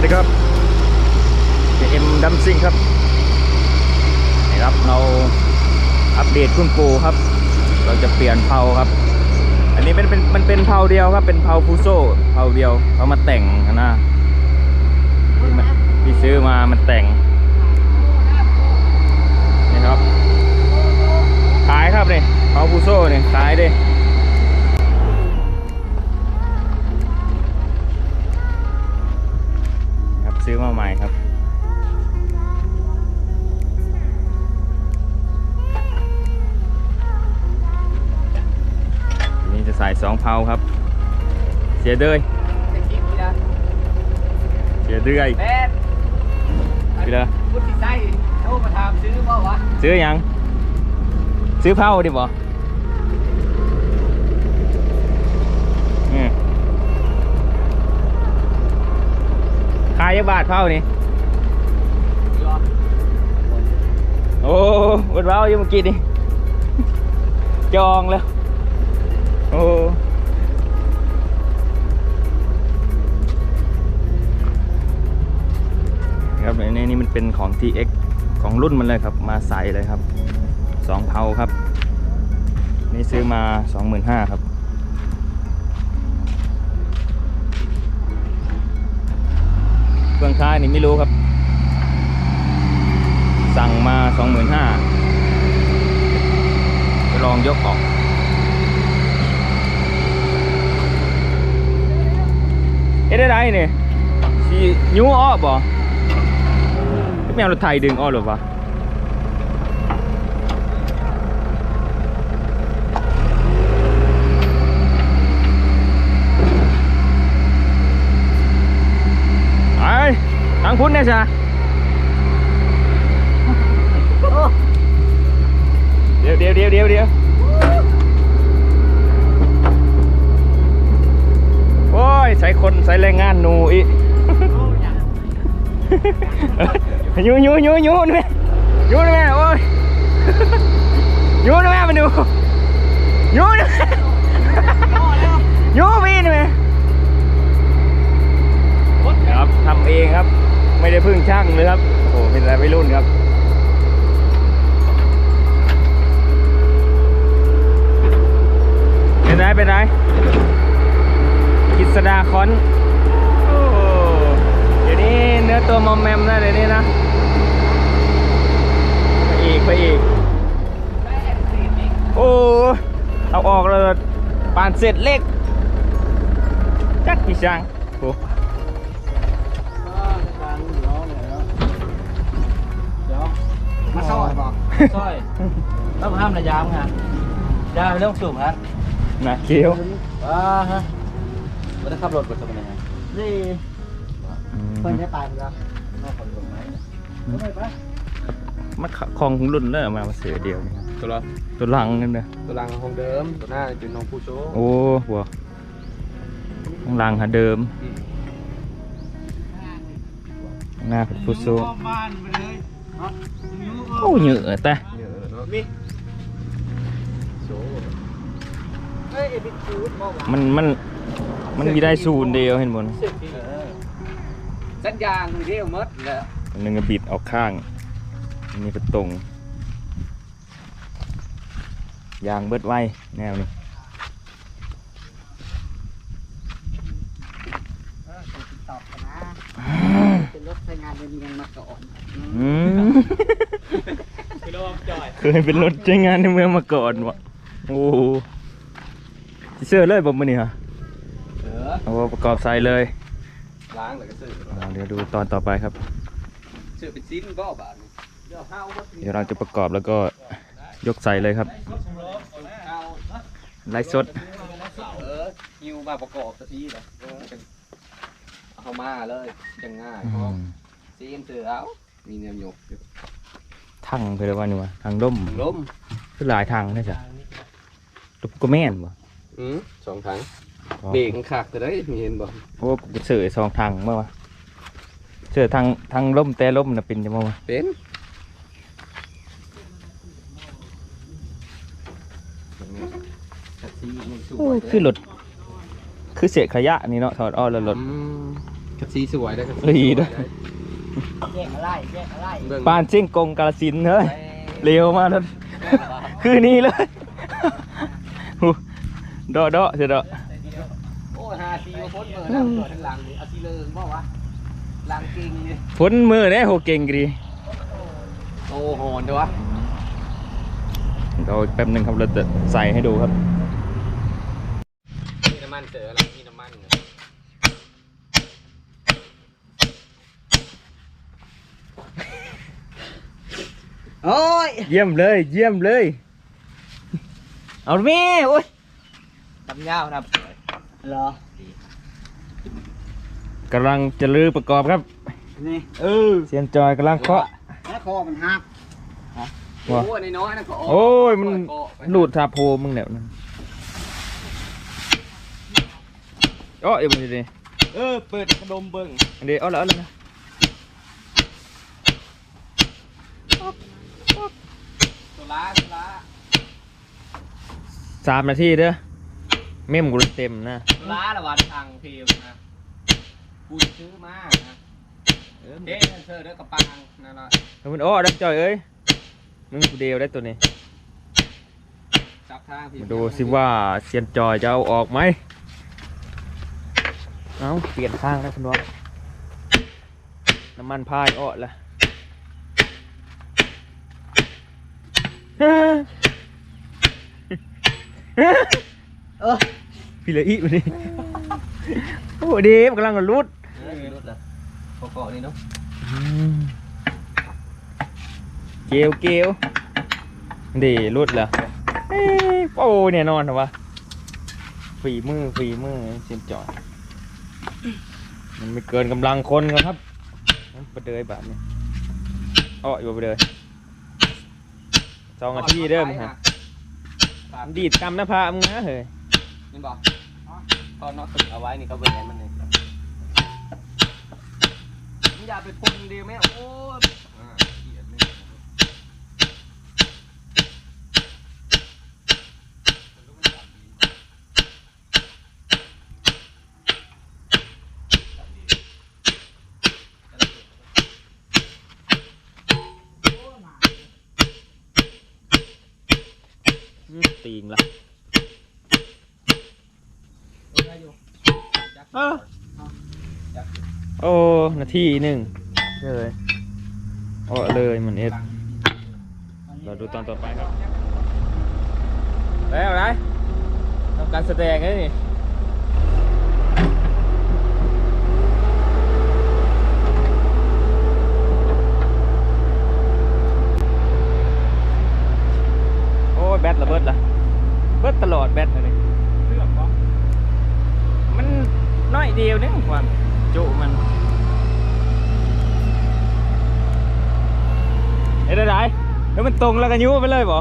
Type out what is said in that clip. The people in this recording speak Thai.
วัสดีครับเอ็มดัมซิงครับนะครับเราอัปเดตคุณปูครับ เราจะเปลี่ยนเพาครับ อันนี้เป็นเป็นมันเป็นเพาเดียวครับ เป็นเพาฟูโซ่เพาเดียวเขามาแต่งนะที่ซื้อมามันแต่ง นี่จะใส่สองเผาครับ เสียเด้ยแต่คลิปนี้นะเสียเด้ยแม่นพี่เด้อพุทธิไส้โทรมาถามซื้อเปล่าวะซื้อยัง ซื้อเผาดิบ่อืมขายยักบาทเผานี่โอ้บนเผาอยู่เมื่อกี้นี่จองแล้วโอ้ ครับในนี้มันเป็นของ TX ของรุ่นมันเลยครับ มาใส่เลยครับสองเผาครับ นี่ซื้อมา 25,000 ครับเครื่องค่ายนี่ไม่รู้ครับ สั่งมา 25,000ไปลองยกออก เอ๊ะได้ไรเนี่ยสียูอ้อบ่ไม่เอารถไทย ยใส่คนใส่แรงงานหนูอีกยูยูยูยูนี่แม่ยูนี่แม่โอ้ยยูนี่แม่มาดูยูนี่ยูพี่นี่แม่ครับทำเองครับ ไม่ได้พึ่งช่างเลยครับโอ้โหเป็นอะไรวัยรุ่นครับเป็นไรเป็นไร กิษดาคอนโอ้เดี๋ยวนี้เนื้อตัวมอมแมมนะเดี๋ยวนี้นะ ไปอีกไปอีก โอ้ เอาออกเลยปานเสร็จเล็ก จักกี่ช่างโอ้มาซอยบอกซอยต้องห้ามระยามฮะยาเรื่องสูบฮะนะเคี้ยวว้าฮะ ไม่ได้ขับรถกดตัวมันยังไงนี่อืมเพิ่นได้ตายแล้วนอกคนลงไหมไม่ไป มันคลองรุ่นเลยมามาเสือเดียวนี่ครับตัวละตัวหลังนั่นนะตัวรังของเดิม ตัวหน้าเป็นน้องผู้โชว์โอ้หัวข้างหลังหาเดิมข้างหน้าเป็นฟุตโซบ้านไปเลยโอ้เหยอะแต่เยอะเนาะมีโชว์เฮ้ยเอ็ดคูดมองว่ามันมัน มันมีได้ศูนย์เดียวเห็นบนสัญญาณเรียวมดแล้วอันหนึงก็บิดออกข้างอันนี้ก็ตรง ยางเบิดไว้แนวนี้ตอบนะเป็นรถใช้งานเรียนมาก่อนอืมคือเราจ่อยเคยเป็นรถใช้งานในเมืองมาก่อนวะโอ้โหสิเสื้อเลยบ่มือนี่ฮะ เออเอาประกอบใส่เลยล้างแล้วก็ซื้ออ่าเดี๋ยวดูตอนต่อไปครับ ซื้อเป็นชิ้นก็บาทเดี๋ยวห้าวเดี๋ยวเราจะประกอบแล้วก็ยกใส่เลยครับเอาไลฟ์สดเออฮิวมาประกอบสักทีเลยเอามาเลยยังง่ายอืพร้อมมซีนเสือเอามีแนวหยกอยู่ทั้งไปเลยว่านี่วะทางล่มล้มคือหลายทางได้จ้ะลูกก็แม่นบ่อืมสองถัง เบรกขาดแต่ได้มีเห็นบ่โอ้กูเสือสองทางเมื่อวะเสือทางทางล่มแต่ล่มน่ะเป็นจังบ่วะเป็นโอ้ยคือรถคือเศษขยะนี่เนาะถอดอ้อแล้วรถอืมกระซีสวยได้กระซีดีด้วยสวยแยกอะไรแยกอะไรเบิ่งปานเชียงกงกาลสินธุ์เฮ้ยเร็วมากแล้วแม่นบ่คือนี่เลยหูดอดอเสียดอโอ้ยหาซีโอ พ้นมือแล้วตัวทั้งหลังนี่เอาซีเลิงบ่วะหลังกิ่งนี่พ้นมือเนี่ยโหเก่งกรีโอ้โหนเด้อวะเดี๋ยวแป๊บหนึงครับเราจะใส่ให้ดูครับมีน้ำมันเจออะไรมีน้ำมันเนี่ยโอ้ยเยี่ยมเลย เยี่ยมเลย เอาแม่โอ้ยตำยาวครับ เหรอ กำลังจะลือประกอบครับ นี่ เออเซียนจอยกำลังเคาะ แล้วคอมันหักโอ้ยน้อยๆนะก็โอ้ยมันเปิดเกาะไปหลุดทาโพมึงเนี่ยนั่นโอ้ยมันดีเออ เปิดกระดมเบิ่งอันนี้เอาละเอาละนะตัวล้าตัวล้าสามนาทีเด้อ เมมกูเต็มนะตัวล้าละวันทางเพลนะกูซื้อมานะเออเท่เธอเด้อกระปังนั่นน่ะแล้วมันโอ้ดักจอยเอ้ยมึงกูเดียวได้ตัวนี้จับทางพี่มาดูสิว่าเซียนจอยจะเอาออกไหมเอาเปลี่ยนข้างแล้วคุณน้องน้ำมันพายอ้อละเออ พี่เลยอีมาดิโอ้ดีมันกำลังรุดเออรถละเกาะๆนี่เนาะเกลียวเกลียวดีรุดเหรอเอ้ยโอ้เนี่ยนอนเหรอวะฝีมือฝีมือเซียนจอยมันไม่เกินกำลังคนครับมันประเดยแบบนี้อ้ออยู่ประเดยสองนาทีเด้อมึงฮะครับดีดกำหน้าผามึงนะเฮ้ยนี่บอก ตอนน็อตตึกเอาไว้นี่ก็เบิ่งให้มันเลยมึงอย่าไปปนเดียวแม่โอ้ยอ่าเกลียดแม่อืมตีงละ เออโอ้นาทีหนึ่งเลยอ้อเลยเหมือนเอสเราดูตอนต่อไปครับแล้วไรทำการแสดงไงนี่โอ้ยแบตระเบิดละเบิดตลอดแบตอันนี้เลือกปะ มันน้อย เดียวนึงความจุมันเอ้ยได้ได้แล้วมันตรงแล้วกันยูไปเลยบ่